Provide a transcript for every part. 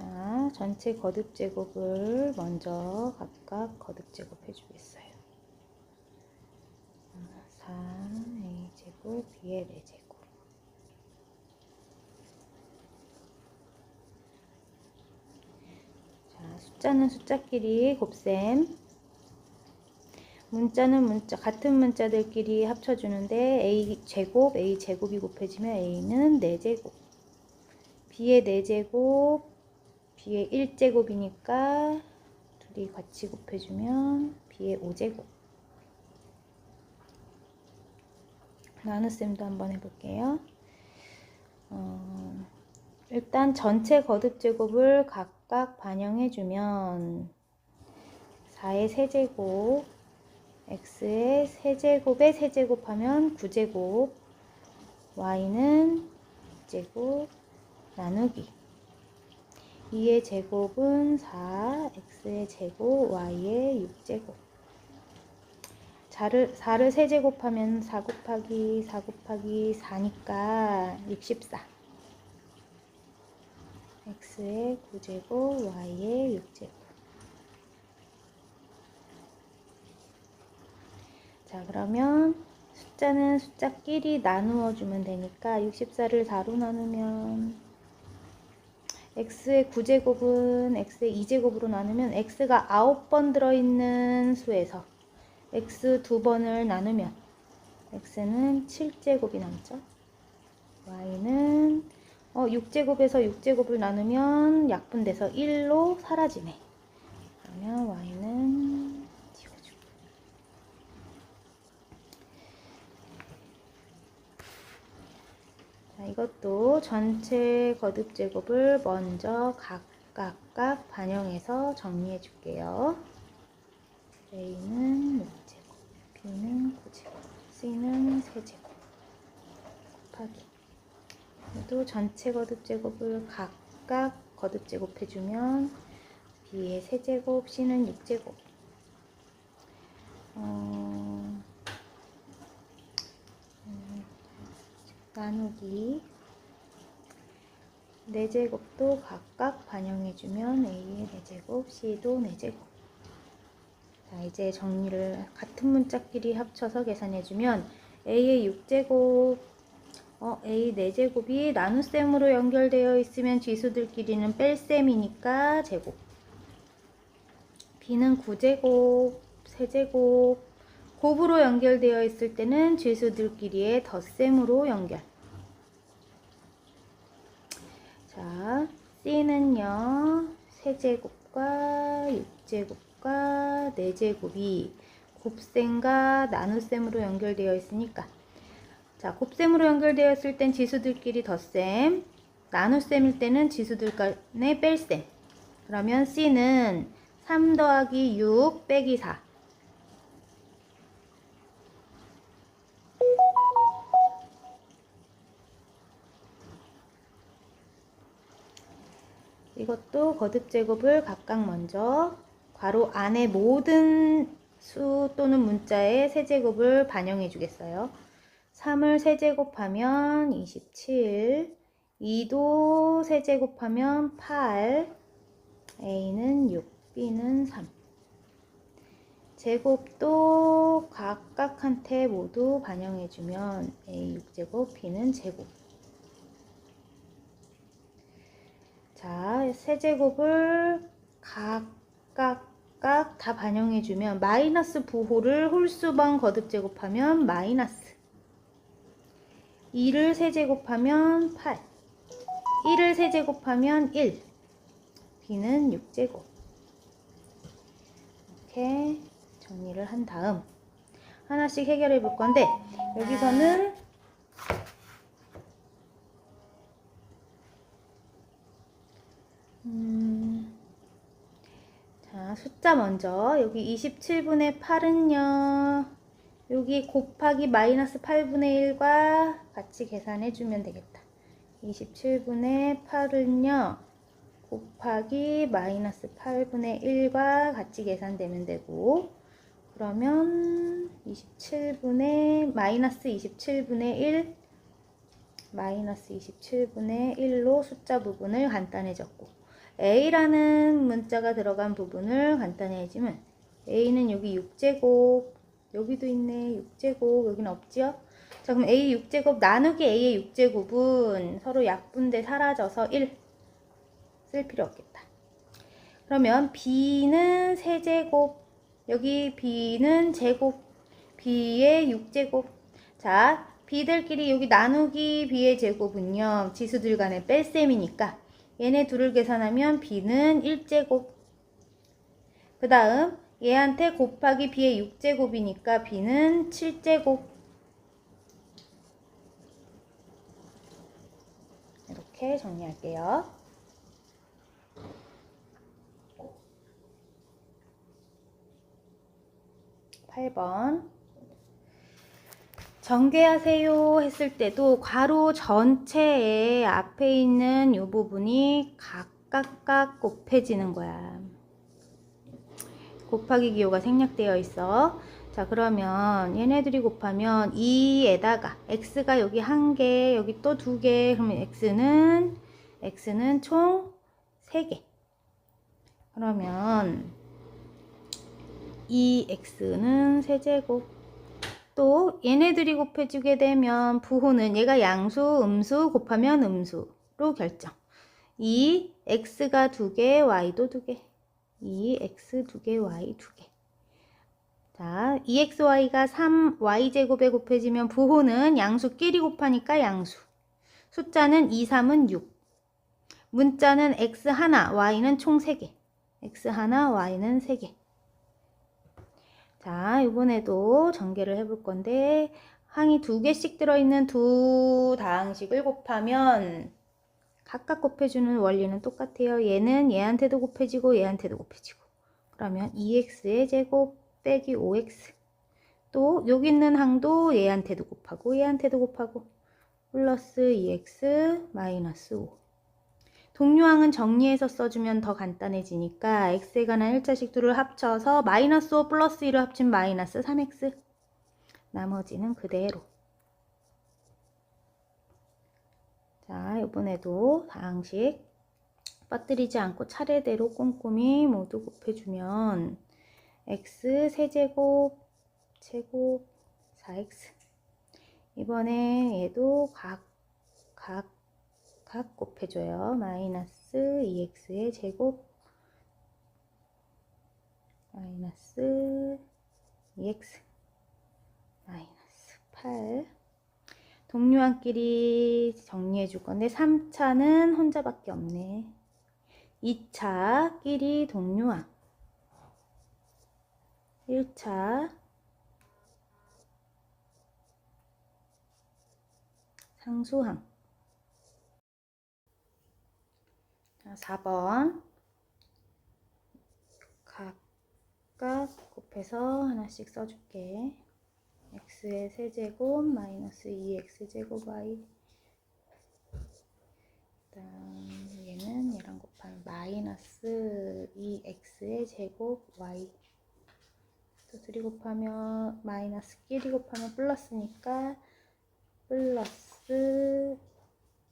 자, 전체 거듭 제곱을 먼저 각각 거듭 제곱해 주겠어요. 4a 제곱 b의 4 제곱. 자, 숫자는 숫자끼리 곱셈. 문자는 문자 같은 문자들끼리 합쳐주는데 a 제곱 a 제곱이 곱해지면 a는 4제곱. B의 4제곱 b의 1제곱이니까 둘이 같이 곱해주면 b의 5제곱 나눗셈도 한번 해볼게요. 어, 일단 전체 거듭 제곱을 각각 반영해주면 4의 세제곱 x의 세제곱의 세제곱하면 9제곱 y는 제곱 나누기 2의 제곱은 4 x의 제곱 y의 6제곱. 4를, 4를 세제곱하면 4 곱하기 4 곱하기 4니까 64 x의 9제곱 y의 6제곱. 자 그러면 숫자는 숫자끼리 나누어 주면 되니까 64를 4로 나누면 x의 9제곱은 x의 2제곱으로 나누면 x가 9번 들어있는 수에서 x 두 번을 나누면 x는 7제곱이 남죠. y는 어, 6제곱에서 6제곱을 나누면 약분돼서 1로 사라지네. 그러면 y는 지워주고 자, 이것도 전체 거듭 제곱을 먼저 각각 반영해서 정리해 줄게요. A는 6제곱, B는 9제곱, C는 3제곱. 곱하기. 또 전체 거듭 제곱을 각각 거듭 제곱해주면 B의 세제곱, C는 6제곱. 어, 음, 나누기 4제곱도 각각 반영해주면 A의 4제곱, C도 4제곱 자, 이제 정리를 같은 문자끼리 합쳐서 계산해주면 a의 6제곱, 어, a 4제곱이 나눗셈으로 연결되어 있으면 지수들끼리는 뺄셈이니까 제곱. b는 9제곱, 세제곱, 곱으로 연결되어 있을 때는 지수들끼리의 덧셈으로 연결. 자, c는요, 세제곱과 6제곱 과 4제곱이 곱셈과 나눗셈으로 연결되어 있으니까. 자 곱셈으로 연결되어 있을 땐 지수들끼리 덧셈 나눗셈일 때는 지수들 간의 뺄셈. 그러면 C는 3 더하기 6 빼기 4 이것도 거듭 제곱을 각각 먼저 괄호 안에 모든 수 또는 문자의 세제곱을 반영해 주겠어요. 3을 세제곱하면 27, 2도 세제곱하면 8, A는 6, B는 3. 제곱도 각각한테 모두 반영해주면 A 6제곱, B는 제곱. 자, 세제곱을 각각 각각 다 반영해주면 마이너스 부호를 홀수번 거듭 제곱하면 마이너스. 2를 세제곱하면 8 1을 세제곱하면 1 b는 6제곱. 이렇게 정리를 한 다음 하나씩 해결해 볼 건데 여기서는 음, 자, 숫자 먼저. 여기 27분의 8은요. 여기 곱하기 마이너스 8분의 1과 같이 계산해 주면 되겠다. 27분의 8은요. 곱하기 마이너스 8분의 1과 같이 계산되면 되고 그러면 27분의 마이너스 27분의 1 마이너스 27분의 1로 숫자 부분을 간단해졌고 a라는 문자가 들어간 부분을 간단히 해주면 a는 여기 6제곱 여기도 있네 6제곱 여기는 없지요? 자 그럼 a 6제곱 나누기 a의 6제곱은 서로 약분돼 사라져서 1 쓸 필요 없겠다. 그러면 b는 세제곱 여기 b는 제곱 b의 6제곱 자 b들끼리 여기 나누기 b의 제곱은요 지수들 간의 뺄셈이니까 얘네 둘을 계산하면 b는 1제곱. 그 다음 얘한테 곱하기 b의 6제곱이니까 b는 7제곱. 이렇게 정리할게요. 8번 전개하세요 했을 때도 괄호 전체에 앞에 있는 이 부분이 각각각 곱해지는 거야. 곱하기 기호가 생략되어 있어. 자, 그러면 얘네들이 곱하면 2에다가 x가 여기 한 개, 여기 또 두 개, 그러면 x는 x는 총 3개. 그러면 2x는 세제곱. 또 얘네들이 곱해지게 되면 부호는 얘가 양수, 음수 곱하면 음수로 결정. 2 x가 두 개, y도 두 개. 2x 두 개, y 두 개. 자, 2xy가 3y제곱에 곱해지면 부호는 양수끼리 곱하니까 양수. 숫자는 2, 3은 6. 문자는 x 하나, y는 총 3개. x 하나, y는 3개. 자, 이번에도 전개를 해볼 건데 항이 두 개씩 들어있는 두 다항식을 곱하면 각각 곱해주는 원리는 똑같아요. 얘는 얘한테도 곱해지고 얘한테도 곱해지고. 그러면 2x의 제곱 빼기 5x 또 여기 있는 항도 얘한테도 곱하고 얘한테도 곱하고 플러스 2x 마이너스 5 동료항은 정리해서 써주면 더 간단해지니까 x에 관한 1차식 둘을 합쳐서 마이너스 5 플러스 1을 합친 마이너스 3x 나머지는 그대로. 자 이번에도 다항식. 빠뜨리지 않고 차례대로 꼼꼼히 모두 곱해주면 x 세제곱 제곱 4x 이번에 얘도 각, 각, 각 곱해줘요. 마이너스 2x의 제곱. 마이너스 2x 마이너스 8 동료한끼리 정리해 줄 건데 3차는 혼자밖에 없네. 2차 끼리 동료항 1차. 상수항 4번 각각 곱해서 하나씩 써줄게. x의 세제곱 마이너스 2x제곱 y. 그다음 얘는 얘랑 곱하면 마이너스 2x의 제곱 y. 또 둘이 곱하면 마이너스 끼리 곱하면 플러스니까 플러스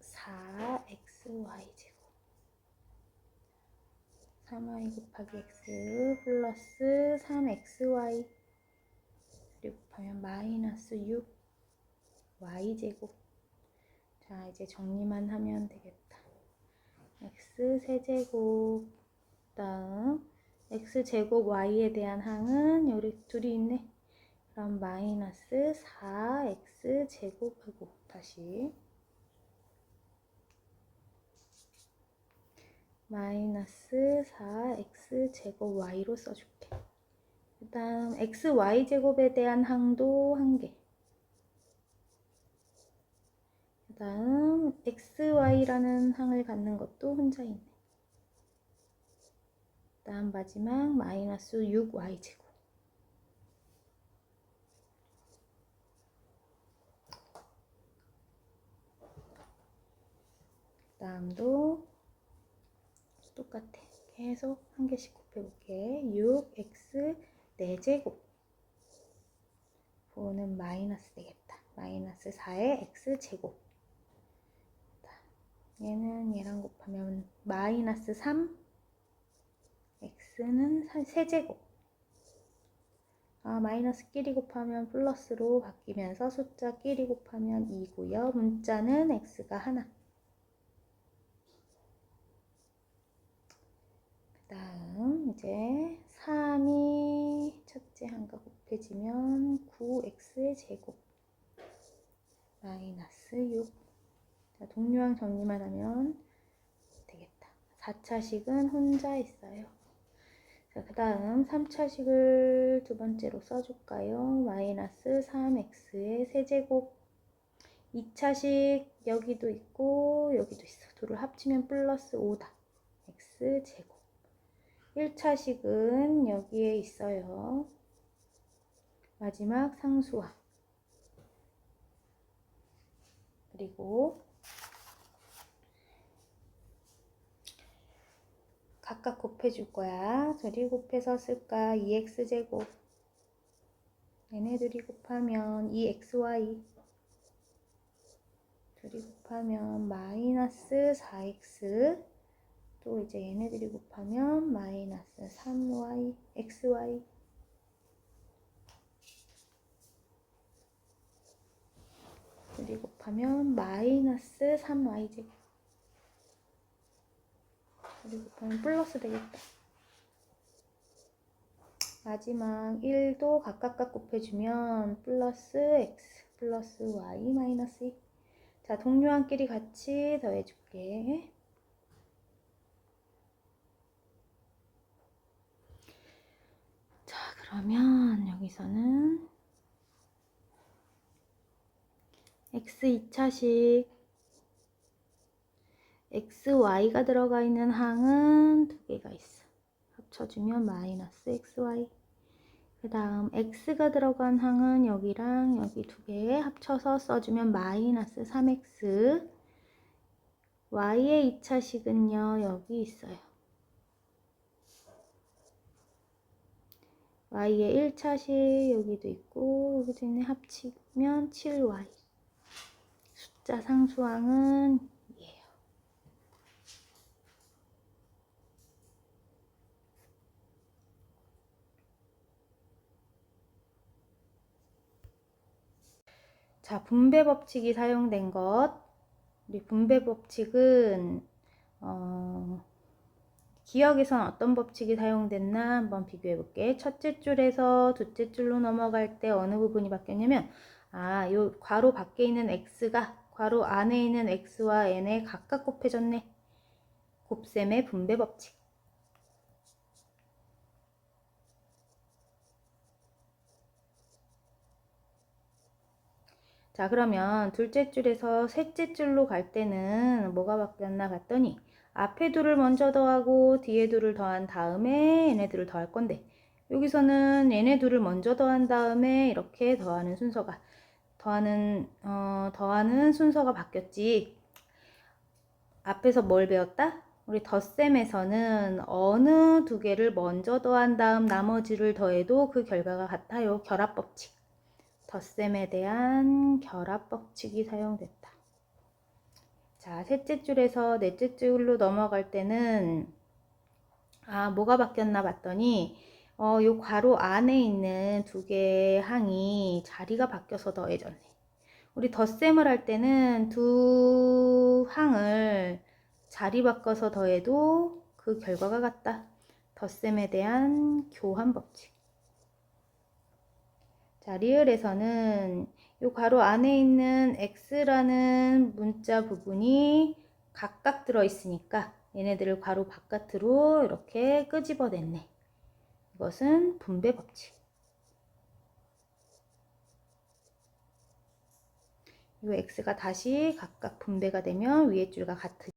4xy 제곱 3y 곱하기 x 플러스 3xy 그리고 곱하면 마이너스 6y 제곱. 자 이제 정리만 하면 되겠다. X 세제곱. 다음 x 제곱 y에 대한 항은 여기 둘이 있네. 그럼 마이너스 4x 제곱하고 다시 마이너스 4x 제곱 y로 써줄게. 그 다음 x, y 제곱에 대한 항도 한 개. 그 다음 x, y라는 항을 갖는 것도 혼자 있네. 그 다음 마지막 마이너스 6y 제곱. 다음도 똑같아. 계속 한 개씩 곱해볼게. 6x 4제곱. 부호는 마이너스 되겠다. 마이너스 4의 x제곱. 얘는 얘랑 곱하면 마이너스 3 x는 사- 세제곱 아, 마이너스 끼리 곱하면 플러스로 바뀌면서 숫자 끼리 곱하면 2고요. 문자는 x가 하나. 그 다음 이제 3이 첫째 한과 곱해지면 9x의 제곱 마이너스 6 자, 동류항 정리만 하면 되겠다. 4차식은 혼자 있어요. 자, 그 다음 3차식을 두 번째로 써줄까요? 마이너스 3x의 세제곱 2차식 여기도 있고 여기도 있어. 둘을 합치면 플러스 5다. x제곱 1차식은 여기에 있어요. 마지막 상수항 그리고 각각 곱해줄 거야. 둘이 곱해서 쓸까? 2x제곱. 얘네들이 곱하면 2xy. 둘이 곱하면 마이너스 4x. 또 이제 얘네들이 곱하면 마이너스 3y, xy. 둘이 곱하면 마이너스 3y제곱. 그리고 그럼 플러스 되겠다. 마지막 1도 각각각 곱해주면 플러스 x 플러스 y 마이너스 2. 자, 동료한끼리 같이 더해줄게. 자, 그러면 여기서는 x 2차식 x, y가 들어가 있는 항은 두 개가 있어. 합쳐주면 마이너스 x, y. 그 다음 x가 들어간 항은 여기랑 여기 두 개 합쳐서 써주면 마이너스 3x. y의 2차식은요, 여기 있어요. Y의 1차식 여기도 있고 여기도 있네. 합치면 7y. 숫자 상수항은 자, 분배 법칙이 사용된 것. 우리 분배 법칙은 어, 기억에선 어떤 법칙이 사용됐나 한번 비교해 볼게. 첫째 줄에서 둘째 줄로 넘어갈 때 어느 부분이 바뀌었냐면 아, 요 괄호 밖에 있는 x가 괄호 안에 있는 x와 n에 각각 곱해졌네. 곱셈의 분배 법칙. 자, 그러면 둘째 줄에서 셋째 줄로 갈 때는 뭐가 바뀌었나 봤더니 앞에 둘을 먼저 더하고 뒤에 둘을 더한 다음에 얘네 들을 더할 건데 여기서는 얘네 둘을 먼저 더한 다음에 이렇게 더하는 순서가 더하는 어, 더하는 순서가 바뀌었지. 앞에서 뭘 배웠다? 우리 덧셈에서는 어느 두 개를 먼저 더한 다음 나머지를 더해도 그 결과가 같아요. 결합 법칙. 덧셈에 대한 결합 법칙이 사용됐다. 자, 셋째 줄에서 넷째 줄로 넘어갈 때는 아, 뭐가 바뀌었나 봤더니 어, 요 괄호 안에 있는 두 개의 항이 자리가 바뀌어서 더해졌네. 우리 덧셈을 할 때는 두 항을 자리 바꿔서 더해도 그 결과가 같다. 덧셈에 대한 교환 법칙. 자, 리을에서는 이 괄호 안에 있는 x라는 문자 부분이 각각 들어있으니까 얘네들을 괄호 바깥으로 이렇게 끄집어냈네. 이것은 분배 법칙. 이 x가 다시 각각 분배가 되면 위에 줄과 같으